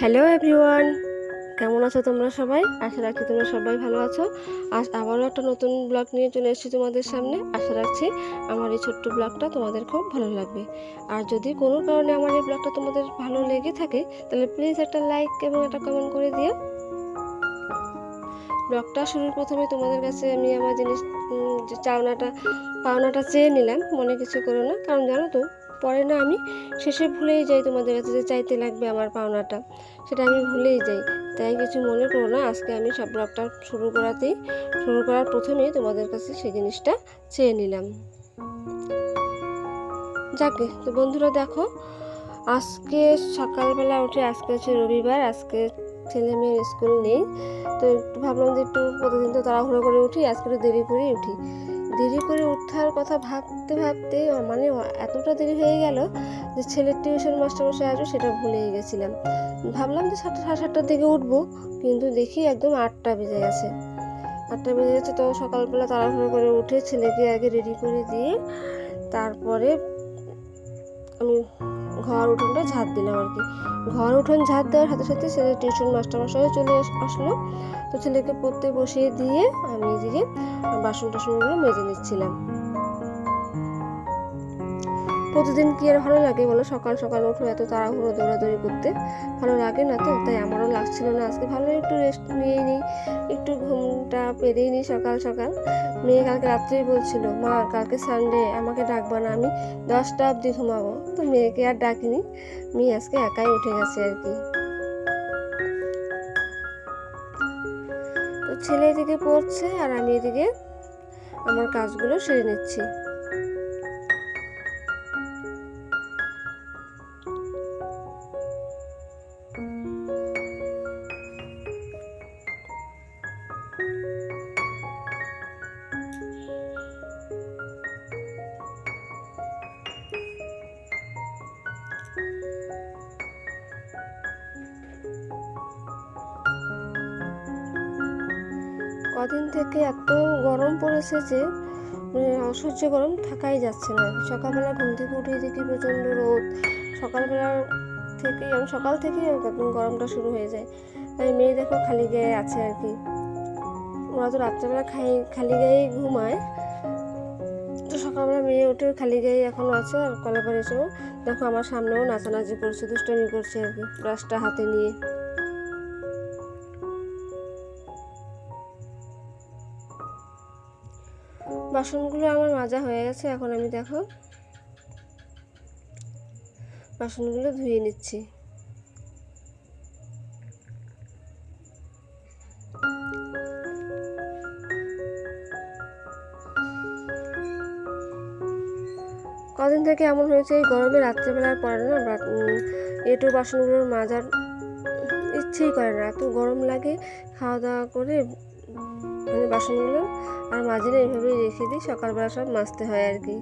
Hello everyone কেমন আছো তোমরা সবাই? আশা রাখছি তোমরা সবাই ভালো আছো। আজ আবারও একটা নতুন ব্লগ নিয়ে চলে এসেছি তোমাদের সামনে। আশা রাখছি আমার এই ছোট্ট ব্লগটা তোমাদের খুব ভালো লাগবে। আর যদি কোনো কারণে আমার এই ব্লগটা তোমাদের ভালো লেগে থাকে, তাহলে প্লিজ একটা লাইক এবং একটা কমেন্ট করে দিও। ব্লগটা শুরুর প্রথমে তোমাদের কাছে আমি আমার জিনিস যে চাওনাটা, পাওনাটা চেয়ে নিলাম। মনে কিছু করো না। কারণ জানো তো পরে না আমি শেষে ভুলেই যাই তোমাদের কাছে যে চাইতে লাগবে আমার পাওনাটা। সেটা আমি ভুলেই যাই। তাই কিছু মনে করো না, আজকে আমি সব ব্লগটা শুরু করাতেই, শুরু করার প্রথমেই তোমাদের কাছে সেই জিনিসটা চেয়ে নিলাম। যাকে, তো বন্ধুরা দেখো, আজকে সকালবেলা উঠে, আজকে হচ্ছে রবিবার, আজকে ছেলে মেয়ের স্কুল নেই। তো একটু ভাবলাম যে একটু প্রতিদিন তো তাড়াহুড়ো করে উঠি, আজকে একটু দেরি করেই উঠি। দেরি করে উঠার কথা ভাবতে ভাবতে মানে এতটা দেরি হয়ে গেল যে ছেলের টিউশন মাস্টারমশাই আসবে সেটা ভুলেই গেছিলাম ভাবলাম যে সাতটা, সাড়ে সাতটার দিকে উঠবো, কিন্তু দেখি একদম আটটা বেজে গেছে। আটটা বেজে গেছে তো সকালবেলা তাড়াহুড়ো করে উঠে ছেলেকে আগে রেডি করে দিয়ে, তারপরে আমি ঘর উঠোনটা ঝাঁট দিলাম আর কি। ঘর উঠোন ঝাঁট দেওয়ার সাথে সাথে ছেলে টিউশন মাস্টারমশাইও চলে আস- আসলো। তো ছেলেকে পড়তে বসিয়ে দিয়ে আমি নিজেকে বাসন টাসনগুলো মেজে নিচ্ছিলাম। প্রতিদিন কি আর ভালো লাগে বলো? সকাল সকাল উঠো এত তাড়াহুড়ো দৌড়াদৌড়ি করতে। ভালো লাগে না তো? তাই আমারও লাগছিল না। আজকে ভালো একটু রেস্ট নিয়ে নিই। একটু ঘুমটা পেরিয়ে নিই সকাল সকাল। মেয়ে কালকে রাত্রেই বলছিল, মা, কালকে সানডে আমাকে ডাকবা না, আমি দশটা অবধি ঘুমাবো। তো মেয়েকে আর ডাকিনি। মেয়ে আজকে একাই উঠে গেছে আর কি। তো ছেলে এদিকে পড়ছে আর আমি এদিকে আমার কাজগুলো সেরে নিচ্ছি। কদিন থেকে এত গরম পড়েছে যে মানে অসহ্য গরম থাকাই যাচ্ছে না। সকালবেলা ঘুম থেকে উঠে দেখি প্রচণ্ড রোদ। সকালবেলা আমি, সকাল একদম গরমটা শুরু হয়ে যায়। তাই মেয়ে দেখো খালি গায়ে আছে আর কি। ওরা তো রাত্রেবেলা খাই, খালি গায়েই ঘুমায়। তো সকালবেলা মেয়ে উঠে খালি গায়ে এখনও আছে আর কলাপার এসেও দেখো আমার সামনেও নাচানাচি করছে, দুষ্টামি করছে আর কি। ব্রাশটা হাতে নিয়ে। বাসনগুলো আমার মাজা হয়ে গেছে এখন আমি দেখো বাসনগুলো ধুয়ে নিচ্ছি। কদিন থেকে এমন হয়েছে এই গরমে রাত্রেবেলার পরে না উম, বাসনগুলোর মাজার ইচ্ছেই করে না এত গরম লাগে খাওয়া দাওয়া করে বাসনগুলো আর মাঝে এইভাবেই রেখে দিই, সকালবেলা সব মাজতে হয় আর কি।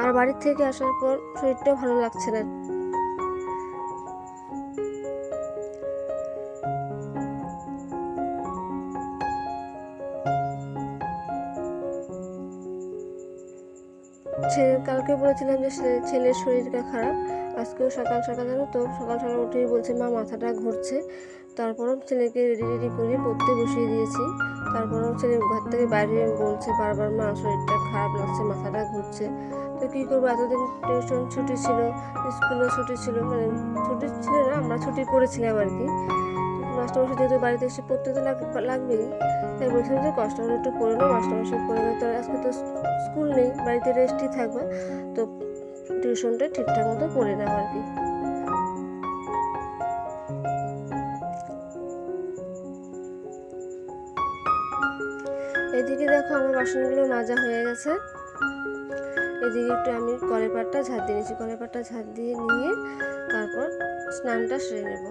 আর বাড়ির থেকে আসার পর শরীরটাও ভালো লাগছে না। ছেলে কালকে বলেছিলাম যে ছেলের শরীরটা খারাপ। আজকেও সকাল সকাল জানো তো? সকাল সকাল উঠেই বলছে, মা, মাথাটা ঘুরছে। তারপরও ছেলেকে রেডি রেডি করে পড়তে বসিয়ে দিয়েছি। তারপরেও ছেলে ঘর থেকে বাইরে বলছে বারবার, মা, শরীরটা খারাপ লাগছে, মাথাটা ঘুরছে। তো কী করব? এতদিন টিউশন ছুটি ছিল স্কুলও ছুটি ছিল মানে ছুটি ছিল না, আমরা ছুটি করেছিলাম আর কি। মাস্টারমশাই যেহেতু বাড়িতে এসে পড়তে তো লাগ- লাগবেই তাই বলছিলাম যে কষ্ট হলে একটু পড়ে নাও, মাস্টারমশাই পড়ে নাও। তো আজকে তো স্কুল নেই, বাড়িতে রেস্টই থাকবে। তো টিউশনটা ঠিকঠাক মতো করে দেওয়া আর কি। এদিকে দেখো আমার বাসনগুলো মাজা হয়ে গেছে। এদিকে একটু আমি কলের পাটটা ঝাঁট দিয়ে নিয়েছি। কলের পাটটা ঝাঁট দিয়ে নিয়ে তারপর স্নানটা সেরে নেব।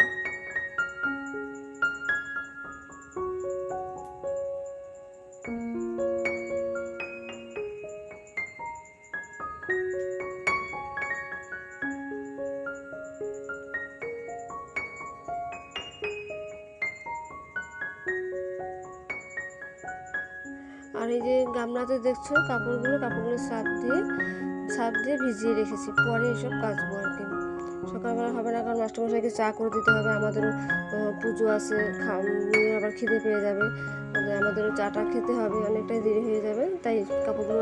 এই যে গামলাতে দেখছ, কাপড়গুলো কাপড়গুলো সাফ দিয়ে সাপ দিয়ে ভিজিয়ে রেখেছি। পরে এসব কাচবো আর কি। সকালবেলা হবে না, কারণ মাস্টারমশাইকে চা করে দিতে হবে। আমাদেরও পুজো আছে আবার খিদে পেয়ে যাবে। আমাদেরও চাটা খেতে হবে, অনেকটাই দেরি হয়ে যাবে। তাই কাপড়গুলো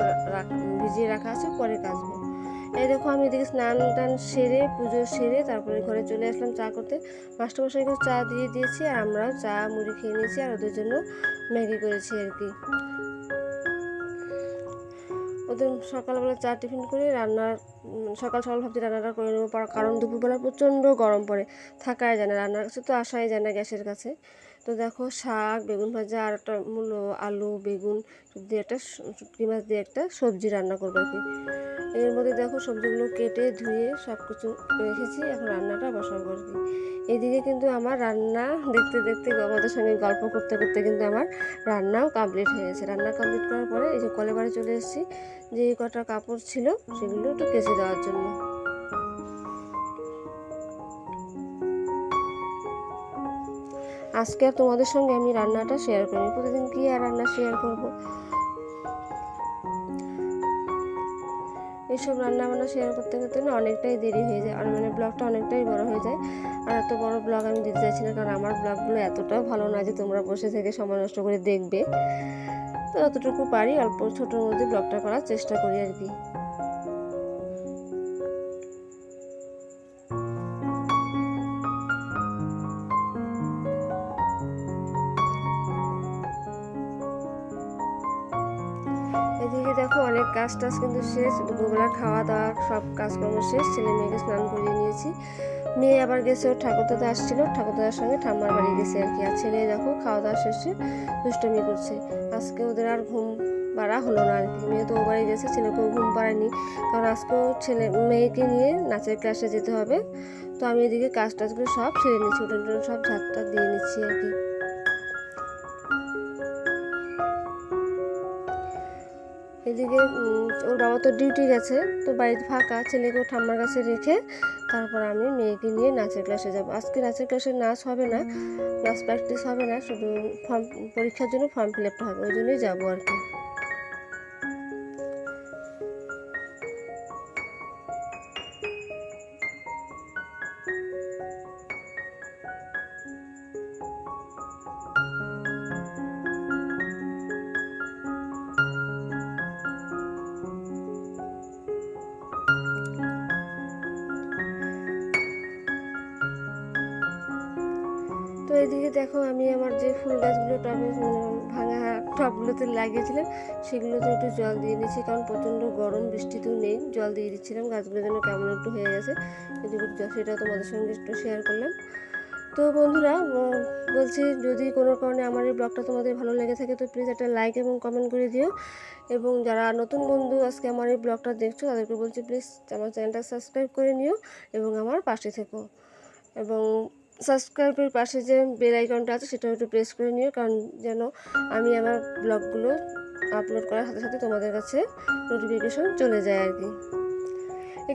ভিজিয়ে রাখা আছে, পরে কাচবো। এই দেখো, আমি এদিকে স্নান টান সেরে, পুজো সেরে তারপরে ঘরে চলে আসলাম চা করতে। মাস্টারমশাইকে চা দিয়ে দিয়েছি, আর আমরাও চা মুড়ি খেয়ে নিয়েছি, আর ওদের জন্য ম্যাগি করেছি আর কি। ওদের সকালবেলা চা টিফিন করে রান্নার সকাল সকাল ভাবছি রান্নাটা করে নেব। কারণ দুপুরবেলা প্রচণ্ড গরম পড়ে থাকাই যায় না। রান্নার কাছে তো আসাই যায় না গ্যাসের কাছে। তো দেখো শাক বেগুন ভাজা আর একটা মূলো আলু বেগুন দিয়ে একটা শুটকি মাছ দিয়ে একটা সবজি রান্না করব আর কি। এর মধ্যে দেখো সবজিগুলো কেটে ধুয়ে সব কিছু রেখেছি, এখন রান্নাটা বসাবো আর কি। এদিকে কিন্তু আমার রান্না দেখতে দেখতে আমাদের সঙ্গে গল্প করতে করতে কিন্তু আমার রান্নাও কমপ্লিট হয়ে গেছে। রান্না কমপ্লিট করার পরে এই যে কলে বাড়ি চলে এসেছি, যে কটা কাপড় ছিল সেগুলো একটু কেচে দেওয়ার জন্য। আজকে আর তোমাদের সঙ্গে আমি রান্নাটা শেয়ার করিনি। প্রতিদিন কি আর রান্না শেয়ার করব? এইসব রান্না বান্না শেয়ার করতে করতে না অনেকটাই দেরি হয়ে যায়। আর মানে ব্লগটা অনেকটাই বড় হয়ে যায়। আর এত বড় ব্লগ আমি দিতে চাইছি না, কারণ আমার ব্লগগুলো এতটাও ভালো না যে তোমরা বসে থেকে সময় নষ্ট করে দেখবে। তো যতটুকু পারি, অল্প ছোটোর মধ্যে ব্লগটা করার চেষ্টা করি আর কি। এদিকে দেখো অনেক কাজ টাজ কিন্তু শেষ, দুপুরবেলা খাওয়া দাওয়া, সব কাজকর্ম শেষ, ছেলে মেয়েকে স্নান করিয়ে নিয়েছি। মেয়ে আবার গেছে, ওর ঠাকুরদাদা আসছিল, ঠাকুরদাদার সঙ্গে ঠাম্মার বাড়ি গেছে আর কি। আর ছেলে দেখো খাওয়া দাওয়া শেষে দুষ্টমি করছে। আজকে ওদের আর ঘুম পাড়া হলো না আর কি। মেয়ে তো ও বাড়ি গেছে ছেলেকেও ঘুম পাড়ায়নি। কারণ আজকেও ছেলে, মেয়েকে নিয়ে নাচের ক্লাসে যেতে হবে। তো আমি এদিকে কাজ টাজগুলো সব ছেড়ে নিচ্ছি উঠোন সব ঝাঁটটা দিয়ে নিচ্ছি আর কি। উম, ওর বাবা তো ডিউটি গেছে তো বাড়িতে ফাঁকা ছেলেকে ঠাম্মার কাছে রেখে তারপর আমি মেয়েকে নিয়ে নাচের ক্লাসে যাব। আজকে নাচের ক্লাসে নাচ হবে না নাচ প্র্যাকটিস হবে না শুধু ফর্ম পরীক্ষার জন্য ফর্ম ফিল আপটা হবে ওই জন্যই যাব আর কি। এদিকে দেখো আমি আমার যে ফুল গাছগুলো টবে ভাঙা টবগুলোতে লাগিয়েছিলাম, সেগুলোতে একটু জল দিয়ে নিচ্ছি কারণ প্রচণ্ড গরম বৃষ্টি তো নেই। জল দিয়ে দিচ্ছিলাম, গাছগুলো যেন কেমন একটু হয়ে গেছে। সেটা তোমাদের সঙ্গে একটু শেয়ার করলাম। তো বন্ধুরা বলছি যদি কোনো কারণে আমার এই ব্লগটা তোমাদের ভালো লেগে থাকে, তো প্লিজ একটা লাইক এবং কমেন্ট করে দিও। এবং যারা নতুন বন্ধু আজকে আমার এই ব্লগটা দেখছ, তাদেরকে বলছি প্লিজ আমার চ্যানেলটা সাবস্ক্রাইব করে নিও এবং আমার পাশে থেকো। এবং সাবস্ক্রাইবের পাশে যে বেল আইকনটা আছে সেটাও একটু প্রেস করে নিও, কারণ যেন আমি আমার ব্লগগুলো আপলোড করার সাথে সাথে তোমাদের কাছে নোটিফিকেশন চলে যায় আর কি।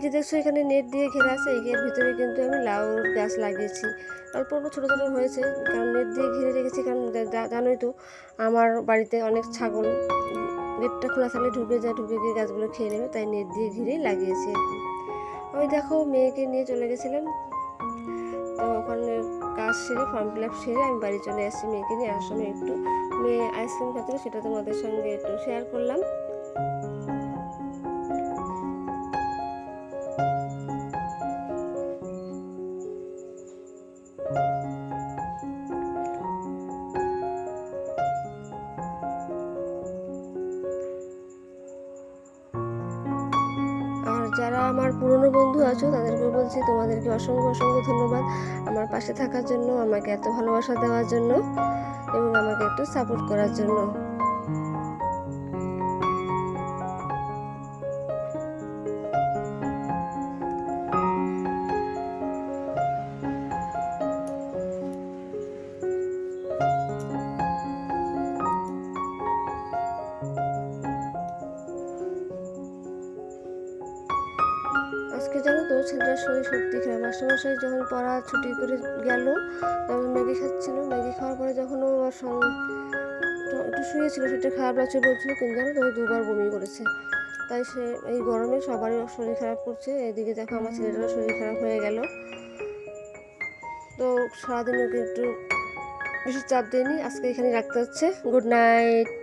যে দেখছ, এখানে নেট দিয়ে ঘেরা আছে, এই ভিতরে কিন্তু আমি লাউ গাছ লাগিয়েছি। অল্প অল্প ছোটো ছোটো হয়েছে, কারণ নেট দিয়ে ঘিরে রেখেছি, কারণ জানোই তো, আমার বাড়িতে অনেক ছাগল, গেটটা খোলা থাকলে ঢুকে যায়, ঢুকে গিয়ে গাছগুলো খেয়ে নেবে, তাই নেট দিয়ে ঘিরেই লাগিয়েছি আর কি। ওই দেখো, মেয়েকে নিয়ে চলে গেছিলাম তো ওখানে কাজ সেরে ফর্ম ফিল আপ সেরে আমি বাড়ি চলে আসছি মেয়েকে নিয়ে। সময় একটু মেয়ে আইসক্রিম খাচ্ছিল সেটা তোমাদের সঙ্গে একটু শেয়ার করলাম। যারা আমার পুরনো বন্ধু আছো, তাদেরকে বলছি তোমাদেরকে অসংখ্য অসংখ্য ধন্যবাদ আমার পাশে থাকার জন্য, আমাকে এত ভালোবাসা দেওয়ার জন্য এবং আমাকে একটু সাপোর্ট করার জন্য। ছেলেটার শরীর সত্যি খারাপ মাস্টারমশাই যখন পড়া ছুটি করে গেল, তখন ম্যাগি খাচ্ছিল। ম্যাগি খাওয়ার পরে যখন ও আমার সঙ্গে একটু শুয়েছিল, সেটা খারাপ লাগছে বলছিল কিন্তু জানো? তখন দুবার বমি করেছে। তাই সে এই গরমে সবারই শরীর খারাপ করছে। এদিকে দেখো আমার ছেলেটারও শরীর খারাপ হয়ে গেল। তো সারাদিন ওকে একটু বেশি চাপ দেয়নি। আজকে এখানে রাখতে হচ্ছে। Good night.